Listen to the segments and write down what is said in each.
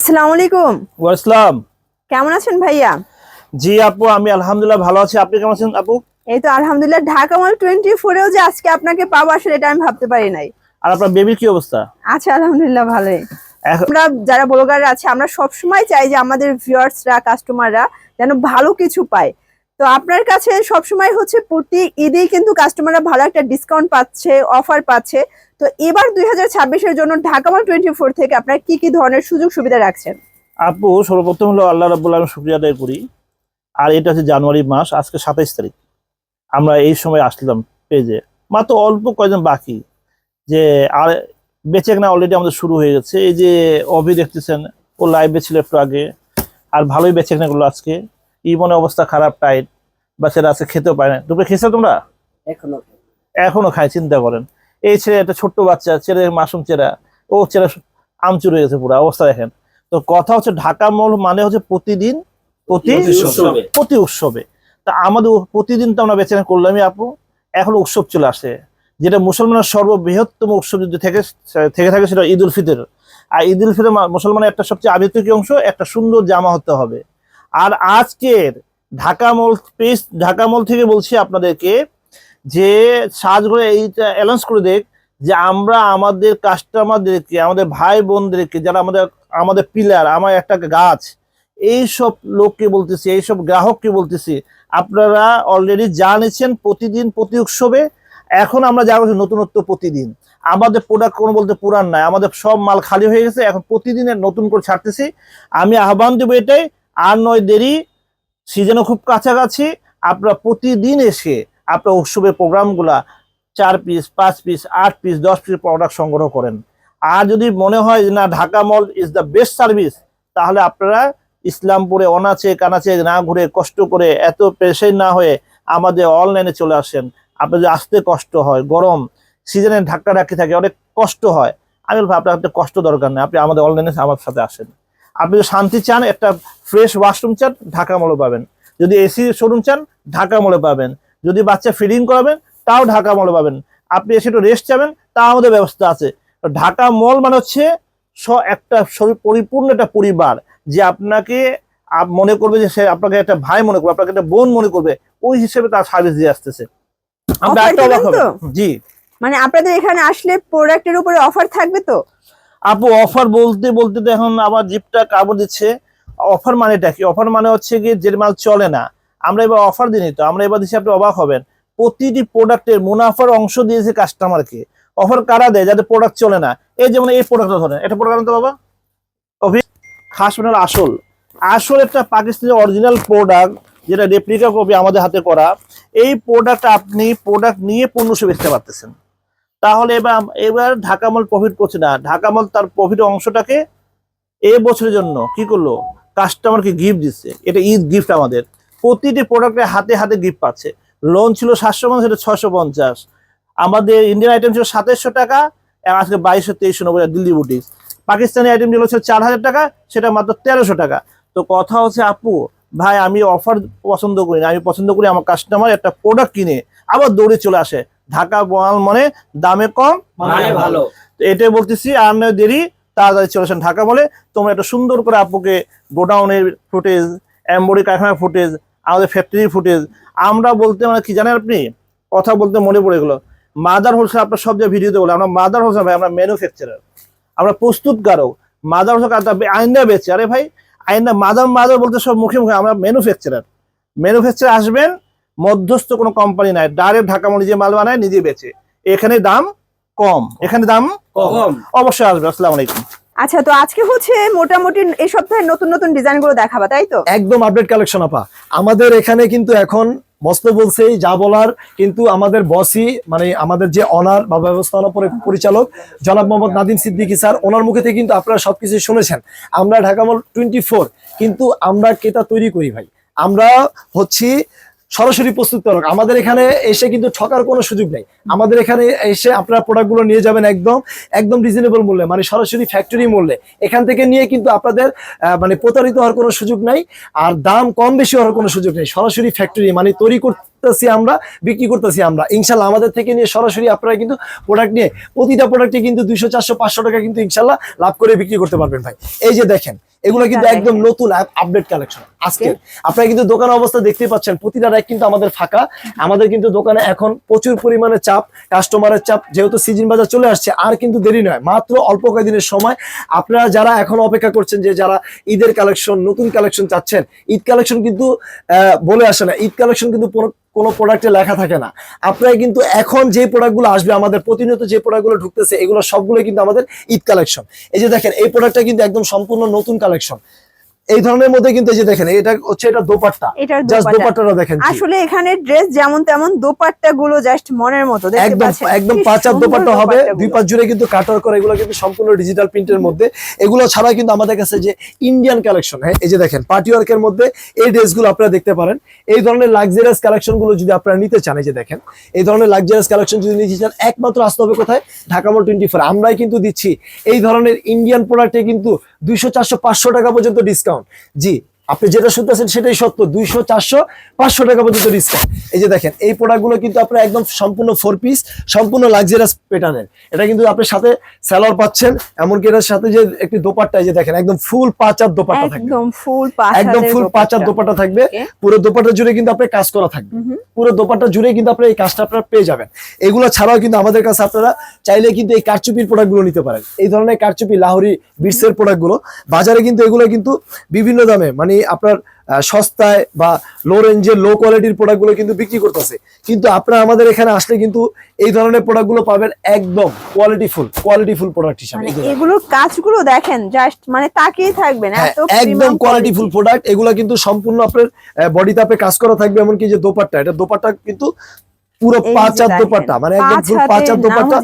আসসালামু আলাইকুম। ওয়াসলাম কেমন আছেন ভাইয়া? জি আপু আমি আলহামদুলিল্লাহ ভালো আছি। আপনি কেমন আছেন আপু? এই তো আলহামদুলিল্লাহ ঢাকা মল টোয়েন্টি ফোরেও যে আজকে আপনাকে পাবো আসলে এটা আমি ভাবতে পারি নাই। আর আপনার বেবির কি অবস্থা? আচ্ছা আলহামদুলিল্লাহ ভালোই। আমরা যারা ব্লগার আছে আমরা সবসময় চাই যে আমাদের ভিউয়ার্সরা কাস্টমাররা যেন ভালো কিছু পায়। তো আপনার কাছে সব সময় হচ্ছে প্রতি ঈদেই কিন্তু কাস্টমাররা ভালো একটা ডিসকাউন্ট পাচ্ছে অফার পাচ্ছে। তো এবার দুই হাজার জন্য ঢাকা মল টোয়েন্টি ফোর থেকে আপনারা কি কি ধরনের সুযোগ সুবিধা রাখছেন? আপু, সর্বপ্রথম হলো আল্লাহ রাবুল আলম শুক্রিয়া আদায় করি। আর এটা হচ্ছে জানুয়ারি মাস, আজকে সাতাইশ তারিখ। আমরা এই সময় আসলাম পেজে মাত্র অল্প কয়জন বাকি। যে আর বেচে কেনা অলরেডি আমাদের শুরু হয়ে গেছে। এই যে অভি দেখতেছেন, ও লাইভে ছিল একটু আগে। আর ভালোই বেচে কেনা করল আজকে। ইমনে অবস্থা খারাপ টাইট বা সেটা আজকে খেতেও পারে না। দুপুরে খেয়েছো তোমরা? এখনও এখনও খায় চিন্তা করেন। এই ছেলে একটা ছোট্ট বাচ্চা ছেলে মাসুম চেরা ও চেরা আমচুর হয়ে গেছে পুরো অবস্থা দেখেন। তো কথা হচ্ছে ঢাকা মল মানে হচ্ছে প্রতিদিন প্রতি প্রতি উৎসবে। তা আমাদের প্রতিদিন তো আমরা বেচে করলামই আপু এখন উৎসব চলে আসে। যেটা মুসলমানের সর্ববৃহত্তম উৎসব যদি থেকে থেকে থাকে সেটা ঈদ উল ফিতর। আর ঈদ উল ফিতর মুসলমানের একটা সবচেয়ে আবৃত্তিক অংশ একটা সুন্দর জামা হতে হবে। আর আজকের Dhaka mall page Dhaka mall থেকে বলছি আপনাদেরকে যে সাজ করে এইটা অ্যালাউন্স করে দেখ যে আমরা আমাদের কাস্টমারদেরকে আমাদের ভাই বোনদেরকে যারা আমাদের আমাদের পিলার আমার একটা গাছ এই সব লোককে বলতেছি এই সব গ্রাহককে বলতেছি, আপনারা অলরেডি জানেছেন প্রতিদিন প্রতি উৎসবে, এখন আমরা যা করছি নতুনত্ব প্রতিদিন। আমাদের প্রোডাক্ট কোনো বলতে পুরান নাই আমাদের সব মাল খালি হয়ে গেছে, এখন প্রতিদিনের নতুন করে ছাড়তেছি। আমি আহ্বান দেবো এটাই, আর নয় দেরি সিজনও খুব কাছাকাছি আপনারা প্রতিদিন এসে আপনার উৎসবের প্রোগ্রামগুলা চার পিস পাঁচ পিস আট পিস দশ পিস প্রোডাক্ট সংগ্রহ করেন। আর যদি মনে হয় না, Dhaka mall is the best service তাহলে আপনারা ইসলামপুরে, অনাচে, কানাচে না ঘুরে কষ্ট করে এত পেশেন্ট না হয়ে আমাদের অনলাইনে চলে আসেন। আপনাদের আসতে কষ্ট হয়, গরম সিজনে ধাক্কা ধাক্কি থাকে, অনেক কষ্ট হয়। আমি বলব আপনার কষ্ট দরকার নেই, আপনি আমাদের অনলাইনে আমার সাথে আসেন। আপনি যদি শান্তি চান একটা ফ্রেশ ওয়াশরুম চান ঢাকা মলে পাবেন। যদি এসি শোরুম চান ঢাকা মলে পাবেন। যদি বাচ্চা ফিডিং করাবেন তাও ঢাকা মলে পাবেন। আপনি এসে একটু রেস্ট চাবেন তা আমাদের ব্যবস্থা আছে। ঢাকা মল মানে হচ্ছে স একটা পরিপূর্ণ একটা পরিবার যে আপনাকে মনে করবে যে সে আপনাকে একটা ভাই মনে করবে আপনাকে একটা বোন মনে করবে ওই হিসেবে তার সার্ভিস দিয়ে আসতেছে। আমরা একটা অবাক জি। মানে আপনাদের এখানে আসলে প্রোডাক্টের উপরে অফার থাকবে তো? আপু অফার বলতে বলতে তো এখন আবার জিপটা কাবড় দিচ্ছে। অফার মানেটা কি? অফার মানে হচ্ছে কি যে মাল চলে না। আমরা এবার অফার দিই তো, আমরা এবার দিচ্ছি আপনি অবাক হবেন। প্রতিটি প্রোডাক্টের মুনাফার অংশ দিয়েছে কাস্টমারকে অফার কারা দেয় যাদের প্রোডাক্ট চলে না? এই যেমন এই প্রোডাক্টটা ধরেন, এটা প্রোডাক্ট তো বাবা। অভি খাস মানে আসল। আসল একটা পাকিস্তানি অরিজিনাল প্রোডাক্ট যেটা রেপ্লিকা কপি আমাদের হাতে করা। এই প্রোডাক্ট আপনি প্রোডাক্ট নিয়ে পণ্যশো বেচতে পারতেছেন। তাহলে এবার এবার ঢাকামল প্রফিট করছে না। ঢাকামল তার প্রফিট অংশটাকে এ বছরের জন্য কি করল? কাস্টমারকে গিফট দিচ্ছে। এটা ঈদ গিফট আমাদের। প্রতিটি প্রোডাক্টে হাতে হাতে গিফট পাচ্ছে। লোন ছিল সাতশো পঞ্চাশ, এটা ছশো পঞ্চাশ। আমাদের ইন্ডিয়ান আইটেম ছিল সাতাইশশো টাকা আজকে বাইশশো, তেইশশো, নব্বই দিল্লি বুটিক্স পাকিস্তানি আইটেম যেগুলো ছিল চার হাজার টাকা, সেটা মাত্র তেরোশো টাকা। তো কথা হচ্ছে, আপু, ভাই, আমি অফার পছন্দ করি না। আমি পছন্দ করি আমার কাস্টমার একটা প্রোডাক্ট কিনে, আবার দৌড়ে চলে আসে। ঢাকা মাল মানে দামে কম মানে ভালো। তো এটাই বলতেছি আর নয় দেরি তাড়াতাড়ি চলে আসেন ঢাকা বলে। তোমরা একটা সুন্দর করে আপুকে গোডাউনের ফুটেজ এম্বরি কারখানার ফুটেজ আমাদের ফ্যাক্টরির ফুটেজ আমরা বলতে মানে কি জানেন আপনি? কথা বলতে মনে পড়ে গেলো। মাদার হোলসেল আপনার সব জায়গায় ভিডিওতে বলে আমরা মাদার হোলসেল ভাই আমরা ম্যানুফ্যাকচারার আমরা প্রস্তুতকারক মাদার হোলসেল আইনটা বেচে আরে ভাই আইনটা মাদার মাদার বলতে সব মুখে মুখে আমরা ম্যানুফ্যাকচারার ম্যানুফ্যাকচার আসবেন মধ্যস্থ কোনো কোম্পানি নাই ডাইরেক্ট ঢাকা মনে নিজে মাল বানায় নিজে বেচে। এখানে দাম কম। এখানে দাম কম। অবশ্যই আসবে আসসালামু আলাইকুম। আচ্ছা তো আজকে হচ্ছে মোটামুটি এই সপ্তাহে নতুন নতুন ডিজাইনগুলো দেখাবা তাই তো? একদম আপডেট কালেকশন আপা। আমাদের এখানে কিন্তু এখন মস্ত বলছেই যা বলার কিন্তু আমাদের বসই মানে আমাদের যে অনার বা ব্যবস্থাপনা পরিচালক জনাব মোহাম্মদ নাদিম সিদ্দিকী স্যার ওনার মুখে থেকে কিন্তু আপনারা সবকিছু শুনেছেন। আমরা ঢাকা মল টোয়েন্টি ফোর কিন্তু আমরা কেতা তৈরি করি ভাই। আমরা হচ্ছি সরাসরি প্রস্তুত প্রস্তুতকারক আমাদের এখানে এসে কিন্তু ঠকার কোনো সুযোগ নেই। আমাদের এখানে এসে আপনারা প্রোডাক্টগুলো নিয়ে যাবেন একদম একদম রিজনেবল মূল্যে মানে সরাসরি ফ্যাক্টরি মূল্যে। এখান থেকে নিয়ে কিন্তু আপনাদের মানে প্রতারিত হওয়ার কোনো সুযোগ নাই, আর দাম কম বেশি হওয়ার কোনো সুযোগ নেই। সরাসরি ফ্যাক্টরি মানে তৈরি কর- করতেছি আমরা বিক্রি করতেছি আমরা। ইনশাল্লাহ আমাদের থেকে নিয়ে সরাসরি আপনারা কিন্তু প্রোডাক্ট নিয়ে প্রতিটা প্রোডাক্টে কিন্তু দুইশো চারশো পাঁচশো টাকা কিন্তু ইনশাল্লাহ লাভ করে বিক্রি করতে পারবেন ভাই। এই যে দেখেন এগুলো কিন্তু একদম নতুন আপডেট কালেকশন আজকে আপনারা কিন্তু দোকানের অবস্থা দেখতে পাচ্ছেন প্রতিটা র্যাক কিন্তু আমাদের ফাঁকা। আমাদের কিন্তু দোকানে এখন প্রচুর পরিমাণে চাপ কাস্টমারের চাপ যেহেতু সিজন বাজার চলে আসছে আর কিন্তু দেরি নয়। মাত্র অল্প কয়েকদিনের সময় আপনারা যারা এখন অপেক্ষা করছেন যে যারা ঈদের কালেকশন নতুন কালেকশন চাচ্ছেন ঈদ কালেকশন কিন্তু আহ, বলে আসে না। ঈদ কালেকশন কিন্তু কোনো- প্রোডাক্টে লেখা থাকে না। আপনার কিন্তু এখন যে প্রোডাক্টগুলো আসবে, আমাদের প্রতিনিয়ত যে প্রোডাক্টগুলো ঢুকতেছে, এগুলো সবগুলো কিন্তু আমাদের ঈদ কালেকশন এই যে দেখেন, এই প্রোডাক্টটা কিন্তু একদম সম্পূর্ণ নতুন কালেকশন এই ধরনের মধ্যে কিন্তু যে দেখেন এটা হচ্ছে এটা দোপাট্টা। জাস্ট দোপাট্টা। দোপাট্টাটা দেখেন আসলে এখানে ড্রেস যেমন তেমন দোপাট্টা গুলো জাস্ট মনের মতো দেখতে একদম একদম কি পাঁচ হাত দোপাট্টা হবে। দুই পাঁচ জুড়ে কিন্তু কাটার করে এগুলো কিন্তু সম্পূর্ণ ডিজিটাল প্রিন্টের মধ্যে। এগুলো ছাড়া কিন্তু আমাদের কাছে যে ইন্ডিয়ান কালেকশন হ্যাঁ এই যে দেখেন পার্টি ওয়ার্কের মধ্যে এই ড্রেসগুলো আপনারা দেখতে পারেন। এই ধরনের লাক্সারিয়াস কালেকশনগুলো যদি আপনারা নিতে চান এই যে দেখেন এই ধরনের লাক্সারিয়াস কালেকশন যদি নিতে চান একমাত্র আসতে হবে কোথায়? ঢাকা মোড় টোয়েন্টি ফোর আমরাই কিন্তু দিচ্ছি। এই ধরনের ইন্ডিয়ান প্রোডাক্টে কিন্তু দুইশো চারশো পাঁচশো টাকা পর্যন্ত ডিসকাউন্ট জি আপনি যেটা শুনতেছেন সেটাই সত্য। দুইশো চারশো পাঁচশো টাকা পর্যন্ত ডিসকাউন্ট এই যে দেখেন এই প্রোডাক্টগুলো কিন্তু আপনার একদম সম্পূর্ণ ফোর পিস সম্পূর্ণ লাক্সারিয়াস প্যাটার্নের এটা কিন্তু আপনার সাথে স্যালোয়ার পাচ্ছেন এমনকি এটার সাথে যে একটি দোপাট্টা এই যে দেখেন একদম ফুল পাঁচার দোপাট্টা থাকবে। একদম ফুল একদম ফুল পাঁচার। দোপাট্টা থাকবে। পুরো দোপাট্টা জুড়ে কিন্তু আপনার কাজ করা থাকবে। পুরো দোপাট্টা জুড়ে কিন্তু আপনার এই কাজটা আপনারা পেয়ে যাবেন। এগুলো ছাড়াও কিন্তু আমাদের কাছে আপনারা চাইলে কিন্তু এই কারচুপির প্রোডাক্টগুলো নিতে পারেন। এই ধরনের কারচুপি লাহোরি বিটসের প্রোডাক্টগুলো বাজারে কিন্তু এগুলো কিন্তু বিভিন্ন দামে মানে আপনার সস্তায় বা লো রেঞ্জের লো কোয়ালিটির প্রোডাক্টগুলো কিন্তু বিক্রি করতেছে। কিন্তু আপনারা আমাদের এখানে আসলে কিন্তু এই ধরনের প্রোডাক্টগুলো পাবেন একদম কোয়ালিটিফুল কোয়ালিটিফুল প্রোডাক্ট হিসাবে। মানে এগুলোর কাজগুলো দেখেন জাস্ট মানে তাকিয়ে থাকবেন হ্যাঁ, একদম কোয়ালিটিফুল প্রোডাক্ট এগুলো কিন্তু সম্পূর্ণ আপনার বডিতে আপনি কাজ করা থাকবে এমনকি যে দোপাট্টা এটা দোপাট্টা কিন্তু পুরো এই যে পাঁচ হাত দেখেন, দোপাট্টা মানে একদম পাঁচ ফুল হাতের পাঁচ হাত দোপাট্টা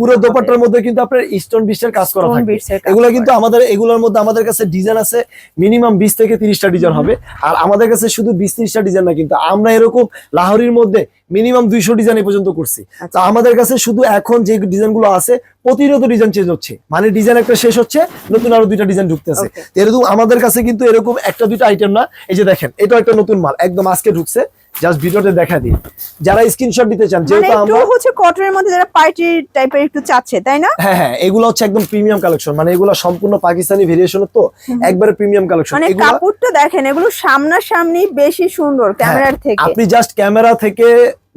পুরো দোপাট্টার মধ্যে কিন্তু আপনার স্টোন বিস্টের কাজ করা কাজ এগুলো কিন্তু আমাদের এগুলোর মধ্যে আমাদের কাছে ডিজাইন আছে মিনিমাম বিশ থেকে তিরিশটা ডিজাইন হবে। আর আমাদের কাছে শুধু বিশ তিরিশটা ডিজাইন না কিন্তু আমরা এরকম লাহোরির মধ্যে মিনিমাম দুইশো ডিজাইন এই পর্যন্ত করছি। আচ্ছা। তো আমাদের কাছে শুধু এখন যে ডিজাইনগুলো আছে প্রতিনিয়ত ডিজাইন চেঞ্জ হচ্ছে। মানে ডিজাইন একটা শেষ হচ্ছে নতুন আরও দুইটা ডিজাইন ঢুকতেছে এরকম আমাদের কাছে কিন্তু এরকম একটা দুইটা আইটেম না। এই যে দেখেন এটা একটা নতুন মাল একদম আজকে ঢুকছে। জাস্ট ভিডিওতে দেখা দিই। যারা স্ক্রিনশট দিতে চান যেহেতু যেহেতু একটু আমরা হচ্ছে কটনের মধ্যে যারা পাইটি টাইপের একটু চাচ্ছে তাই না? হ্যাঁ হ্যাঁ এগুলো হচ্ছে একদম প্রিমিয়াম কালেকশন মানে এগুলো সম্পূর্ণ পাকিস্তানি ভেরিয়েশন তো একবারে প্রিমিয়াম কালেকশন মানে কাপড়টা দেখেন এগুলো সামনা সামনি বেশি সুন্দর ক্যামেরার থেকে। হ্যাঁ, আপনি জাস্ট ক্যামেরা থেকে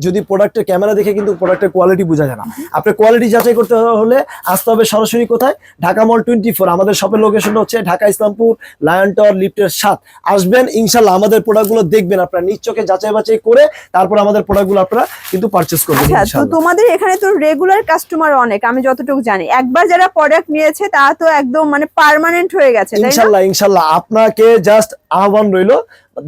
যদি প্রোডাক্টের ক্যামেরা দেখে কিন্তু প্রোডাক্টের কোয়ালিটি বোঝা যায় না। আপনার কোয়ালিটি যাচাই করতে হলে আসতে হবে সরাসরি কোথায়? ঢাকা মল টোয়েন্টি ফোর আমাদের শপের লোকেশনটা হচ্ছে ঢাকা ইসলামপুর লায়ন টাওয়ার লিফটের সাত। আসবেন ইনশাল্লাহ আমাদের প্রোডাক্টগুলো দেখবেন আপনারা। নিজ চোখে যাচাই বাছাই করে তারপর আমাদের প্রোডাক্টগুলো আপনারা কিন্তু পারচেস করবেন আচ্ছা তো তোমাদের এখানে তো রেগুলার কাস্টমার অনেক আমি যতটুকু জানি। একবার যারা প্রোডাক্ট নিয়েছে তা তো একদম মানে পার্মানেন্ট হয়ে গেছে ইনশাল্লাহ ইনশাল্লাহ আপনাকে জাস্ট আহ্বান রইল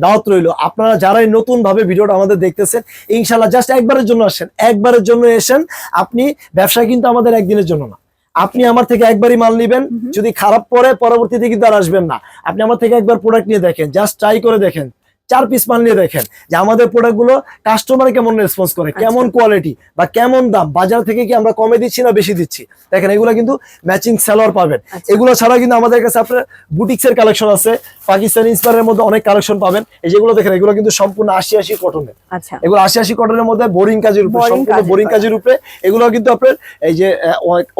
দাওয়াত রইল। আপনারা যারাই নতুন ভাবে ভিডিওটা আমাদের দেখতেছেন ইনশাল্লাহ জাস্ট একবারের জন্য আসেন। একবারের জন্য এসেন আপনি ব্যবসা কিন্তু আমাদের একদিনের জন্য না। আপনি আমার থেকে একবারই মাল নিবেন যদি খারাপ পরে পরবর্তীতে কিন্তু আর আসবেন না। আপনি আমার থেকে একবার প্রোডাক্ট নিয়ে দেখেন জাস্ট ট্রাই করে দেখেন। চার পিস মাল নিয়ে দেখেন যে আমাদের প্রোডাক্টগুলো কাস্টমার কেমন রেসপন্স করে কেমন কোয়ালিটি বা কেমন দাম বাজার থেকে কি আমরা কমে দিচ্ছি না বেশি দিচ্ছি? দেখেন এগুলো কিন্তু ম্যাচিং সেলার পাবেন। আচ্ছা। এগুলো ছাড়া কিন্তু আমাদের কাছে আপনার বুটিক্স এর কালেকশন আছে। পাকিস্তানি ইন্সপায়ারের মধ্যে অনেক কালেকশন পাবেন। এই যেগুলো দেখেন এগুলো কিন্তু সম্পূর্ণ আশি আশি কটনের আচ্ছা। এগুলো আশি আশি কটনের মধ্যে বোরিং কাজের উপরে সম্পূর্ণ বোরিং কাজের উপরে। এগুলো কিন্তু আপনার এই যে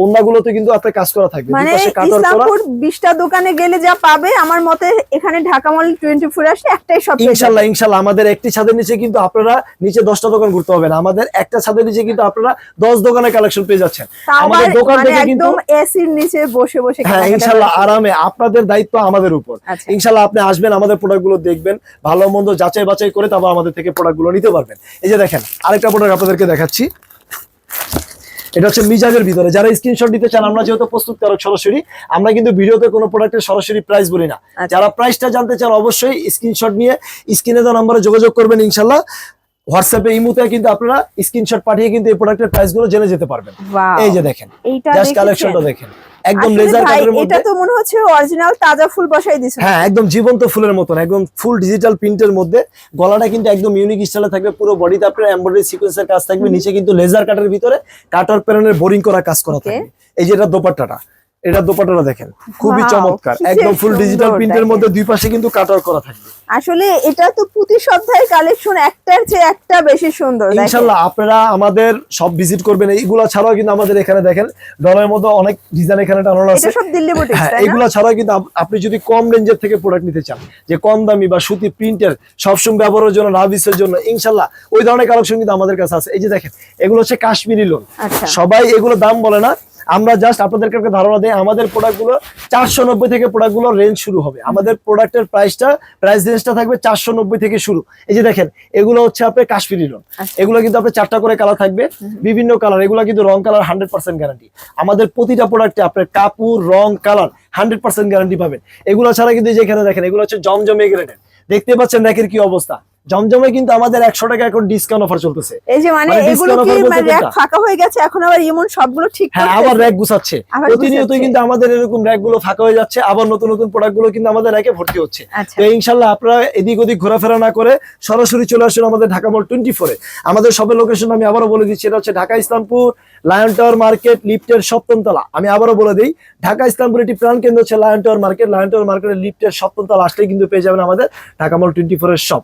অন্যগুলোতে কিন্তু আপনার কাজ করা থাকবে। মানে বিশটা দোকানে গেলে যা পাবে আমার মতে এখানে ঢাকা মল টোয়েন্টি ফোর আসলে একটাই সব। ইনশাল্লাহ ইনশাল্লাহ আমাদের একটি ছাদের নিচে কিন্তু আপনারা নিচে দশটা দোকান ঘুরতে হবে না আমাদের একটা ছাদের নিচে কিন্তু আপনারা দশ দোকানের কালেকশন পেয়ে যাচ্ছেন। আমাদের দোকান মানে থেকে কিন্তু একদম এসির নিচে বসে বসে হ্যাঁ ইনশাল্লাহ আরামে আপনাদের দায়িত্ব আমাদের উপর। আচ্ছা। ইনশাল্লাহ আপনি আসবেন আমাদের প্রোডাক্টগুলো দেখবেন ভালো মন্দ যাচাই বাছাই করে তারপর আমাদের থেকে প্রোডাক্টগুলো নিতে পারবেন। এই যে দেখেন আরেকটা প্রোডাক্ট আপনাদেরকে দেখাচ্ছি। এটা হচ্ছে মিজাজের ভিতরে। যারা স্ক্রিনশট দিতে চান আমরা যেহেতু প্রস্তুত কারক সরাসরি আমরা কিন্তু ভিডিওতে কোনো প্রোডাক্টের সরাসরি প্রাইস বলি না। আচ্ছা। যারা প্রাইসটা জানতে চান অবশ্যই স্ক্রিনশট নিয়ে স্ক্রিনে দেওয়া নম্বরে যোগাযোগ করবেন ইনশাল্লাহ। হোয়াটসঅ্যাপে ইমুতে কিন্তু আপনারা স্ক্রিনশট পাঠিয়ে কিন্তু এই প্রোডাক্টের প্রাইসগুলো জেনে যেতে পারবেন। এই যে দেখেন জাস্ট কালেকশনটা দেখেন। একদম লেজার কাটের এটা তো মনে হচ্ছে অরিজিনাল তাজা ফুল বসাই দিছো হ্যাঁ একদম জীবন্ত ফুলের মতন একদম ফুল ডিজিটাল প্রিন্টের মধ্যে। গলাটা কিন্তু একদম ইউনিক স্টাইলে থাকবে পুরো বডিতে আপনার এমব্রয়ডারি সিকোয়েন্সের কাজ থাকবে নিচে কিন্তু লেজার কাটের ভিতরে কাটার প্যানেলের বোরিং করা কাজ করা. থাকবে। এই যে এটা দোপাট্টাটা এটা দোপাটাটা দেখেন খুবই চমৎকার। একদম ফুল ডিজিটাল প্রিন্টের মধ্যে দুই পাশে কিন্তু কাটার করা থাকবে। আসলে এটা তো প্রতি সপ্তাহের কালেকশন একটার চেয়ে একটা বেশি সুন্দর দেখেন। ইনশাল্লাহ আপনারা আমাদের সব ভিজিট করবেন। এইগুলা ছাড়াও কিন্তু আমাদের এখানে দেখেন ডলারের মধ্যে অনেক ডিজাইন এখানে টানানো আছে। এটা সব দিল্লি বুটিক হ্যাঁ এগুলা ছাড়াও কিন্তু আপনি যদি কম রেঞ্জের থেকে প্রোডাক্ট নিতে চান যে কম দামি বা সুতি প্রিন্টের সবসময় ব্যবহারের জন্য রাভিসের জন্য ইনশাল্লাহ ওই ধরনের কালেকশন কিন্তু আমাদের কাছে আছে। এই যে দেখেন এগুলো হচ্ছে কাশ্মীরি লোন আচ্ছা। সবাই এগুলো দাম বলে না আমরা জাস্ট আপনাদেরকে একটা ধারণা দেই আমাদের প্রোডাক্টগুলো চারশো নব্বই থেকে প্রোডাক্টগুলো রেঞ্জ শুরু হবে। আমাদের প্রোডাক্টের প্রাইসটা প্রাইস রেঞ্জটা থাকবে চারশো নব্বই থেকে শুরু। এই যে দেখেন এগুলো হচ্ছে আপনার কাশ্মীরি লোন আচ্ছা। এগুলো কিন্তু আপনার চারটা করে কালার থাকবে বিভিন্ন কালার এগুলো কিন্তু রং কালার হান্ড্রেড পার্সেন্ট গ্যারান্টি আমাদের প্রতিটা প্রোডাক্টে আপনার কাপড় রং কালার হান্ড্রেড পার্সেন্ট গ্যারান্টি পাবেন। এগুলো ছাড়া কিন্তু এই যে এখানে দেখেন এগুলো হচ্ছে জমজমে গ্রেডের দেখতে পাচ্ছেন র্যাকের কি অবস্থা? জমজমে কিন্তু আমাদের একশো টাকা এখন ডিসকাউন্ট অফার চলতেছে। এই যে মানে মানে এগুলো কি মানে র্যাক? ফাঁকা হয়ে গেছে এখন আবার এমন সবগুলো ঠিক হ্যাঁ আবার র্যাক গুছাচ্ছে। আবার প্রতিনিয়তই কিন্তু আমাদের এরকম র্যাকগুলো ফাঁকা হয়ে যাচ্ছে আবার নতুন নতুন প্রোডাক্টগুলো কিন্তু আমাদের র্যাকে ভর্তি হচ্ছে। আচ্ছা। তো ইনশাল্লাহ আপনারা এদিক ওদিক ঘোরাফেরা না করে সরাসরি চলে আসুন আমাদের ঢাকা মল টোয়েন্টি ফোরে আমাদের সবের লোকেশন আমি আবারও বলে দিচ্ছি এটা হচ্ছে Dhaka Islampur lion tower market লিফটের সপ্তম তলা আমি আবারও বলে দিই ঢাকা ইসলামপুর একটি প্রাণ কেন্দ্র হচ্ছে lion tower market lion tower মার্কেটের লিফটের সপ্তম তলা আসলেই কিন্তু পেয়ে যাবেন আমাদের ঢাকা মল টোয়েন্টি ফোরের শপ